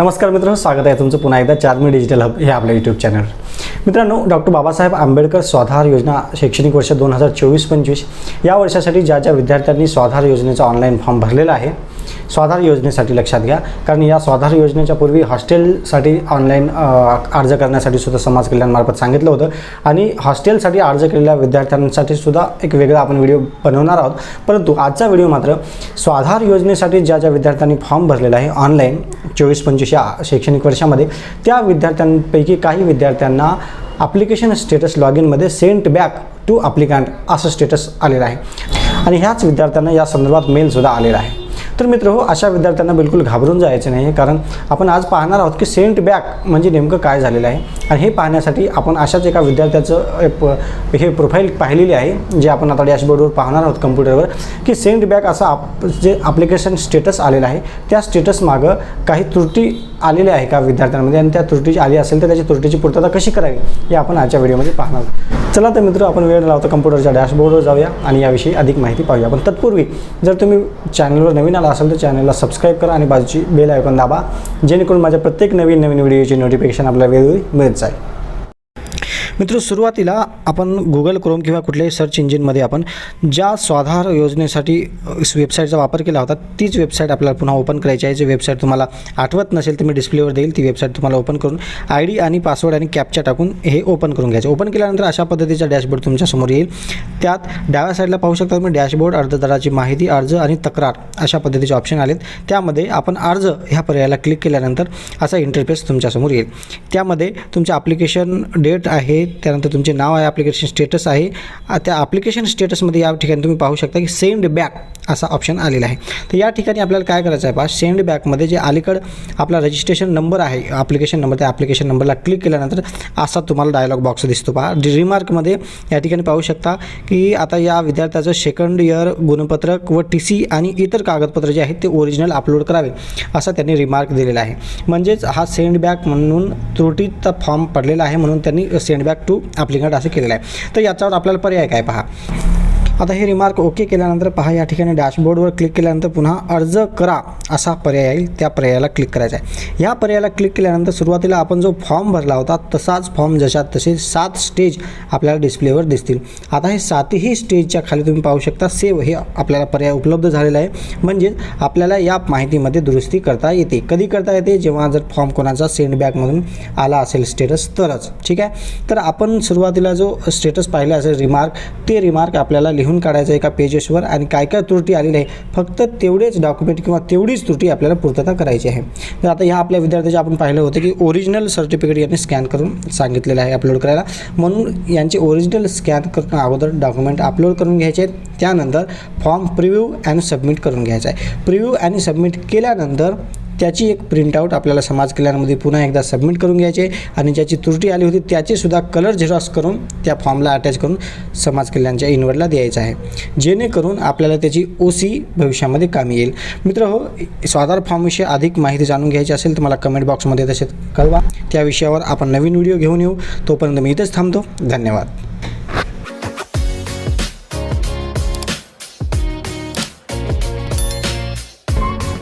नमस्कार मित्रांनो स्वागत आहे तुमचं पुन्हा एकदा चारमी डिजिटल हब हे आपल्या यूट्यूब चॅनल मित्रांनो डॉक्टर बाबासाहेब आंबेडकर स्वाधार योजना शैक्षणिक वर्ष दोन हजार चोवीस पंचवीस या वर्षासाठी ज्या ज्या विद्यार्थ्यांनी स्वाधार योजनेचा ऑनलाईन फॉर्म भरलेला आहे स्वाधार योजनेसाठी लक्षात घ्या. कारण या स्वाधार योजनेच्या पूर्वी हॉस्टेलसाठी ऑनलाईन अर्ज करण्यासाठी सुद्धा समाज कल्याणमार्फत सांगितलं होतं. आणि हॉस्टेलसाठी अर्ज केलेल्या विद्यार्थ्यांसाठी सुद्धा एक वेगळा आपण व्हिडिओ बनवणार आहोत. परंतु आजचा व्हिडिओ मात्र स्वाधार योजनेसाठी ज्या ज्या विद्यार्थ्यांनी फॉर्म भरलेला आहे ऑनलाईन चोवीस पंचवीस या शैक्षणिक वर्षामध्ये त्या विद्यार्थ्यांपैकी काही विद्यार्थ्यांना ॲप्लिकेशन स्टेटस लॉग इनमध्ये सेंट बॅक टू ॲप्लिकँट असं स्टेटस आलेलं आहे. आणि ह्याच विद्यार्थ्यांना या संदर्भात मेलसुद्धा आलेला आहे. तर मित्र हो अशा विद्यार्थ्यांना बिलकुल घाबरून जायचं नाही कारण आपण आज पाहणार आहोत की सेंट बॅक म्हणजे नेमकं काय झालेलं आहे. आणि हे पाहण्यासाठी आपण अशाच एका विद्यार्थ्याचं हे प्रोफाईल पाहिलेली आहे जे आपण आता डॅशबोर्डवर पाहणार आहोत कम्प्युटरवर की सेंट बॅक असं आप जे ॲप्लिकेशन स्टेटस आलेलं आहे त्या स्टेटस मागं काही त्रुटी आलेल्या आहे का विद्यार्थ्यांमध्ये आणि त्या त्रुटी आली असेल तर त्याची त्रुटीची पूर्तता कशी करावी हे आपण आजच्या व्हिडिओमध्ये पाहणार आहोत. चला तर मित्र आपण वेळ लावतो कम्प्युटरच्या डॅशबोर्डवर जाऊया आणि याविषयी अधिक माहिती पाहूया. पण तत्पूर्वी जर तुम्ही चॅनलवर नवीन आला असेल तर चॅनलला सबस्क्राईब करा आणि बाजूची बेल आयकॉन दाबा जेणेकरून माझ्या प्रत्येक नवीन नवीन व्हिडिओची नोटिफिकेशन आपल्याला वेळोवेळी मिळत जाईल. मित्र सुरुवातीला आपण गुगल क्रोम किंवा कुठल्याही सर्च इंजिनमध्ये आपण ज्या स्वाधार योजनेसाठी वेबसाईटचा वापर केला होता तीच वेबसाईट आपल्याला पुन्हा ओपन करायची आहे. जी वेबसाईट तुम्हाला आठवत नसेल तर मी डिस्प्लेवर देईल. ती वेबसाईट तुम्हाला ओपन करून आय डी आणि पासवर्ड आणि कॅपचा टाकून हे ओपन करून घ्यायचं. ओपन केल्यानंतर अशा पद्धतीचा डॅशबोर्ड तुमच्यासमोर येईल. त्यात डाव्या साईडला पाहू शकता तुम्ही डॅशबोर्ड अर्जदाराची माहिती अर्ज आणि तक्रार अशा पद्धतीचे ऑप्शन आलेत. त्यामध्ये आपण अर्ज ह्या पर्यायाला क्लिक केल्यानंतर असा इंटरफेस तुमच्यासमोर येईल. त्यामध्ये तुमचं ॲप्लिकेशन डेट आहे त्यानंतर तुमचे नाव आहे ॲप्लिकेशन स्टेटस आहे. त्या ॲप्लिकेशन स्टेटसमध्ये या ठिकाणी तुम्ही पाहू शकता की सेंड बॅक असा ऑप्शन आलेला आहे. तर या ठिकाणी आपल्याला काय करायचं आहे पहा सेंड बॅकमध्ये जे अलीकड आपला रजिस्ट्रेशन नंबर आहे ॲप्लिकेशन नंबर त्या ॲप्लिकेशन नंबरला क्लिक केल्यानंतर असा तुम्हाला डायलॉग बॉक्स दिसतो पहा. रिमार्कमध्ये या ठिकाणी पाहू शकता की आता या विद्यार्थ्याचं सेकंड इयर गुणपत्रक व टी सी आणि इतर कागदपत्र जे आहेत ते ओरिजिनल अपलोड करावे असा त्यांनी रिमार्क दिलेला आहे. म्हणजेच हा सेंड बॅक म्हणून त्रुटीचा फॉर्म पडलेला आहे म्हणून त्यांनी सेंड बॅक टू ॲप्लिकंट असं केलेलं आहे. तर याच्यावर आपल्याला पर्याय काय पहा. आता हे रिमार्क ओके केल्यानंतर पहा या ठिकाणी डॅशबोर्डवर क्लिक केल्यानंतर पुन्हा अर्ज करा असा पर्याय येईल. त्या पर्यायाला क्लिक करायचा आहे. या पर्यायाला क्लिक केल्यानंतर सुरुवातीला आपण जो फॉर्म भरला होता तसाच फॉर्म जशात तसे सात स्टेज आपल्याला डिस्प्लेवर दिसतील. आता हे सातही स्टेजच्या खाली तुम्ही पाहू शकता सेव्ह हे आपल्याला पर्याय उपलब्ध झालेला आहे. म्हणजे आपल्याला या माहितीमध्ये दुरुस्ती करता येते. कधी करता येते? जेव्हा जर फॉर्म कोणाचा सेंड बॅकमधून आला असेल स्टेटस तरच. ठीक आहे? तर आपण सुरुवातीला जो स्टेटस पाहिला असेल रिमार्क ते रिमार्क आपल्याला लिहून काढायचं एका पेजेसवर आणि काय काय त्रुटी आलेली आहे फक्त तेवढेच डॉक्युमेंट किंवा तेवढीच त्रुटी आपल्याला पूर्तता करायची आहे. तर आता ह्या आपल्या विद्यार्थ्याचे आपण पाहिलं होतं की ओरिजिनल सर्टिफिकेट यांनी स्कॅन करून सांगितलेलं आहे अपलोड करायला. म्हणून यांचे ओरिजिनल स्कॅन करून अगोदर डॉक्युमेंट अपलोड करून घ्यायचे आहेत. त्यानंतर फॉर्म प्रिव्ह्यू अँड सबमिट करून घ्यायचा आहे. प्रिव्ह्यू आणि सबमिट केल्यानंतर त्याची एक प्रिंटआउट आपल्याला समाज कल्याणमध्ये पुन्हा एकदा सबमिट करून घ्यायचे आणि ज्याची त्रुटी आली होती त्याचेसुद्धा कलर झेरॉक्स करून त्या फॉर्मला अटॅच करून समाज कल्याणच्या इनवडला द्यायचं आहे. जेणेकरून आपल्याला त्याची ओ सी भविष्यामध्ये कामी येईल. मित्र हो स्वाधार फॉर्मविषयी अधिक माहिती जाणून घ्यायची असेल तर मला कमेंट बॉक्समध्ये तसेच कळवा. त्या विषयावर आपण नवीन व्हिडिओ घेऊन येऊ. तोपर्यंत मी इथेच थांबतो. धन्यवाद.